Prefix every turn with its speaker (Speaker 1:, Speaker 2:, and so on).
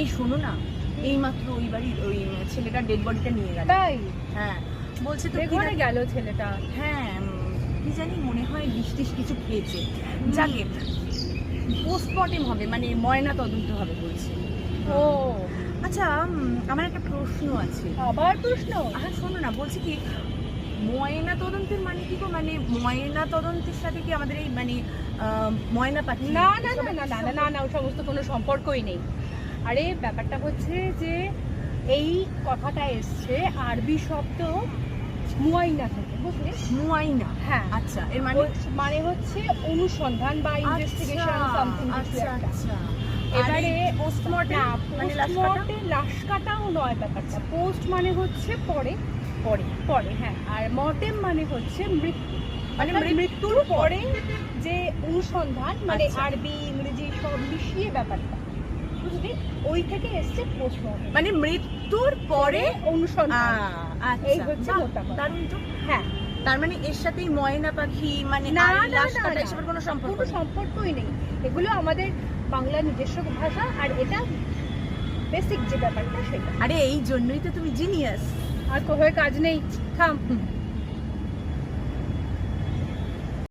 Speaker 1: এই শোনো না এই মাত্র ওই বাড়ির ওই ছেলেটার ডেড বডিটা নিয়ে গেল।
Speaker 2: তাই?
Speaker 1: হ্যাঁ বলছে তো ঘরে
Speaker 2: গেল ছেলেটা?
Speaker 1: হ্যাঁ কি জানি মনে হয় বৃষ্টিস কিছু খেয়েছে। যাকে পোস্টমর্টেম হবে মানে ময়না তদন্ত হবে বলছে।
Speaker 2: ও।
Speaker 1: আচ্ছা আমার একটা প্রশ্ন আছে।
Speaker 2: আবার প্রশ্ন?
Speaker 1: হ্যাঁ শোনো না বলছি কি ময়না তদন্তের মানে কি গো? মানে ময়না তদন্তের সাথে কি আমাদের এই মানে ময়না পাখি
Speaker 2: না না না না না না না ওই সমস্ত কোনো সম্পর্কই নেই। আরে ব্যাপারটা হচ্ছে যে এই কথাটা এসছে আরবি শব্দ মুয়াইনা থেকে বুঝলে?
Speaker 1: মুয়াইনা
Speaker 2: হ্যাঁ।
Speaker 1: আচ্ছা এর মানে?
Speaker 2: মানে হচ্ছে অনুসন্ধান বা ইনভেস্টিগেশন সামথিং
Speaker 1: আচ্ছা আচ্ছা।
Speaker 2: এবারে
Speaker 1: পোস্টমর্টেম মানে লাশ কাটা?
Speaker 2: কাটাও নয় ব্যাপারটা। পোস্ট মানে হচ্ছে পরে।
Speaker 1: পরে।
Speaker 2: পরে হ্যাঁ। আর মর্টেম মানে হচ্ছে মৃত্যু।
Speaker 1: মানে
Speaker 2: মানে মৃত্যুর পরে যে অনুসন্ধান মানে
Speaker 1: আচ্ছা।
Speaker 2: আরবি ইংরেজি সব মিশিয়ে ব্যাপারটা। বুঝলি? ওই থেকে এসছে পোস্টমর্টম
Speaker 1: মানে মৃত্যুর পরে
Speaker 2: অনুসন্ধান।
Speaker 1: আচ্ছা।
Speaker 2: এই হচ্ছে।
Speaker 1: দারুণ তো।
Speaker 2: হ্যাঁ।
Speaker 1: তার মানে এর সাথেই ময়না পাখি মানে
Speaker 2: না।
Speaker 1: এসবের কোনো সম্পর্ক
Speaker 2: কোনো সম্পর্কই নেই। এগুলো আমাদের বাংলা নিজস্ব ভাষা আর এটা বেসিক যে ব্যাপারটা সেটা।
Speaker 1: আরে এই জন্যই তো তুমি জিনিয়াস
Speaker 2: আর কোথায় কাজ নেই। থাম।